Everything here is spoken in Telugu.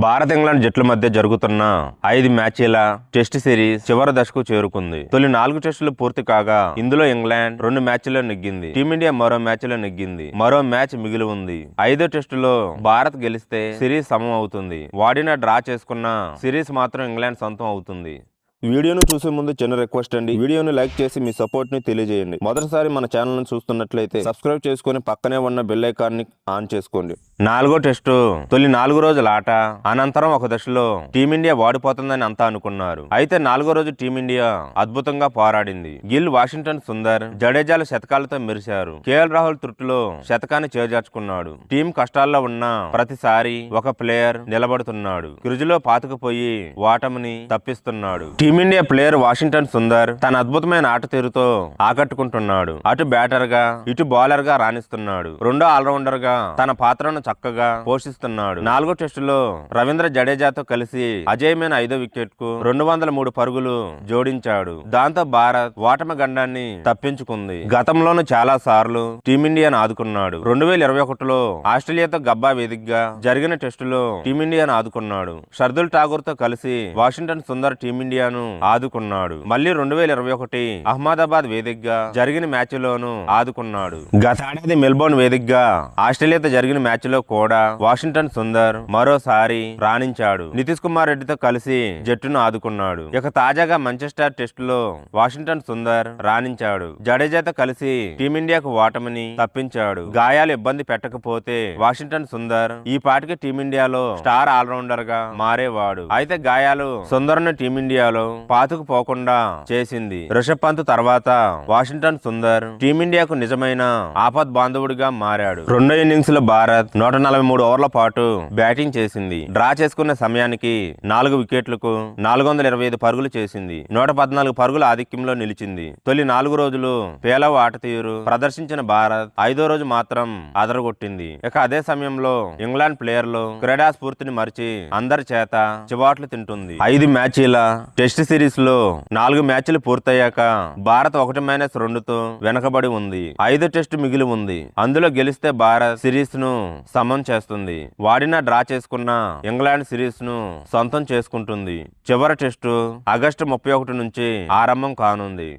భారత్ ఇంగ్లాండ్ జట్ల మధ్య జరుగుతున్న ఐదు మ్యాచీల టెస్ట్ సిరీస్ చివరి దశకు చేరుకుంది. తొలి నాలుగు టెస్టులు పూర్తి కాగా ఇందులో ఇంగ్లాండ్ రెండు మ్యాచ్ల్లో నెగ్గింది. టీమిండియా మరో మ్యాచ్లో నెగ్గింది. మరో మ్యాచ్ మిగిలి ఉంది. ఐదో టెస్టులో భారత్ గెలిస్తే సిరీస్ సమం అవుతుంది. వాడిన డ్రా చేసుకున్న సిరీస్ మాత్రం ఇంగ్లాండ్ సొంతం అవుతుంది. వీడియోను చూసే ముందు చిన్న రిక్వెస్ట్ అండి. వీడియోను లైక్ చేసి మీ సపోర్ట్ని తెలియజేయండి. మొదటిసారి మన ఛానల్ను చూస్తున్నట్లయితే సబ్స్క్రైబ్ చేసుకుని పక్కనే ఉన్న బెల్ ఐకాన్ని ఆన్ చేసుకోండి. నాలుగో టెస్టు తొలి నాలుగు రోజుల ఆట. అనంతరం ఒక దశలో టీమిండియా వాడిపోతుందని అంతా అనుకున్నారు. అయితే నాలుగో రోజు టీమిండియా అద్భుతంగా పోరాడింది. గిల్ వాషింగ్టన్ సుందర్ జడేజాలు శతకాలతో మెరిశారు. కేఎల్ రాహుల్ త్రుట్టులో శతకాన్ని చేజార్చుకున్నాడు. టీం కష్టాల్లో ఉన్న ప్రతిసారి ఒక ప్లేయర్ నిలబడుతున్నాడు. క్రిజులో పాతుకుపోయి ఓటమిని తప్పిస్తున్నాడు. Team India player Washington Sundar తన అద్భుతమైన ఆట తీరుతో ఆకట్టుకుంటున్నాడు. అటు బ్యాటర్గా ఇటు బౌలర్గా రాణిస్తున్నాడు. రెండో ఆల్రౌండర్గా తన పాత్రను చక్కగా పోషిస్తున్నాడు. నాలుగో టెస్టులో రవీంద్ర జడేజాతో కలిసి అజయమైన ఐదో వికెట్కు రెండు వందల మూడు పరుగులు జోడించాడు. దాంతో భారత్ ఓటమి గండాన్ని తప్పించుకుంది. గతంలోనూ చాలా సార్లు టీమిండియాను ఆదుకున్నాడు. రెండు వేల ఇరవై ఒకటిలో ఆస్ట్రేలియాతో గబ్బా వేదికగా జరిగిన టెస్టులో టీమిండియాను ఆదుకున్నాడు. షర్దుల్ ఠాగూర్తో కలిసి వాషింగ్టన్ సుందర్ టీమిండియాను ఆదుకున్నాడు. మళ్ళీ రెండు వేల ఇరవై ఒకటి అహ్మదాబాద్ వేదికగా జరిగిన మ్యాచ్ లోను ఆదుకున్నాడు గతేడాది మెల్బోర్న్ వేదికగా ఆస్ట్రేలియాతో జరిగిన మ్యాచ్లో కూడా వాషింగ్టన్ సుందర్ మరోసారి రాణించాడు. నితీష్ కుమార్ రెడ్డితో కలిసి జట్టును ఆదుకున్నాడు. ఇక తాజాగా మంచెస్టర్ టెస్ట్లో వాషింగ్టన్ సుందర్ రాణించాడు. జడేజాతో కలిసి టీమిండియాకు ఓటమిని తప్పించాడు. గాయాలు ఇబ్బంది పెట్టకపోతే వాషింగ్టన్ సుందర్ ఈ పాటికి టీమిండియాలో స్టార్ ఆల్రౌండర్గా మారేవాడు. అయితే గాయాలు సుందర్ను టీమిండియాలో పాతుకుపోకుండా చేసింది. రిషబ్ పంత్ తర్వాత వాషింగ్టన్ సుందర్ టీమిండియాకు నిజమైన ఆపద్ బాంధవుడిగా మారాడు. రెండో ఇన్నింగ్స్లో భారత్ నూట నలభై మూడు ఓవర్ల పాటు బ్యాటింగ్ చేసింది. డ్రా చేసుకున్న సమయానికి నాలుగు వికెట్లకు నాలుగు వందల ఇరవై ఐదు పరుగులు చేసింది. నూట పద్నాలుగు పరుగుల ఆధిక్యంలో నిలిచింది. తొలి నాలుగు రోజులు పేలవ ఆట తీరు ప్రదర్శించిన భారత్ ఐదో రోజు మాత్రం అదరగొట్టింది. ఇక అదే సమయంలో ఇంగ్లాండ్ ప్లేయర్లు క్రీడా స్ఫూర్తిని మరిచి అందరి చేత చివాట్లు తింటుంది. ఐదు మ్యాచీల టెస్ట్ సిరీస్లో నాలుగు మ్యాచ్లు పూర్తయ్యాక భారత్ ఒకటి మైనస్ రెండుతో వెనకబడి ఉంది. ఐదు టెస్ట్ మిగిలి ఉంది. అందులో గెలిస్తే భారత్ సిరీస్ను సమం చేస్తుంది. వాడినా డ్రా చేసుకున్న ఇంగ్లాండ్ సిరీస్ను సొంతం చేసుకుంటుంది. చివరి టెస్టు ఆగస్టు ముప్పై ఒకటి నుంచి ఆరంభం కానుంది.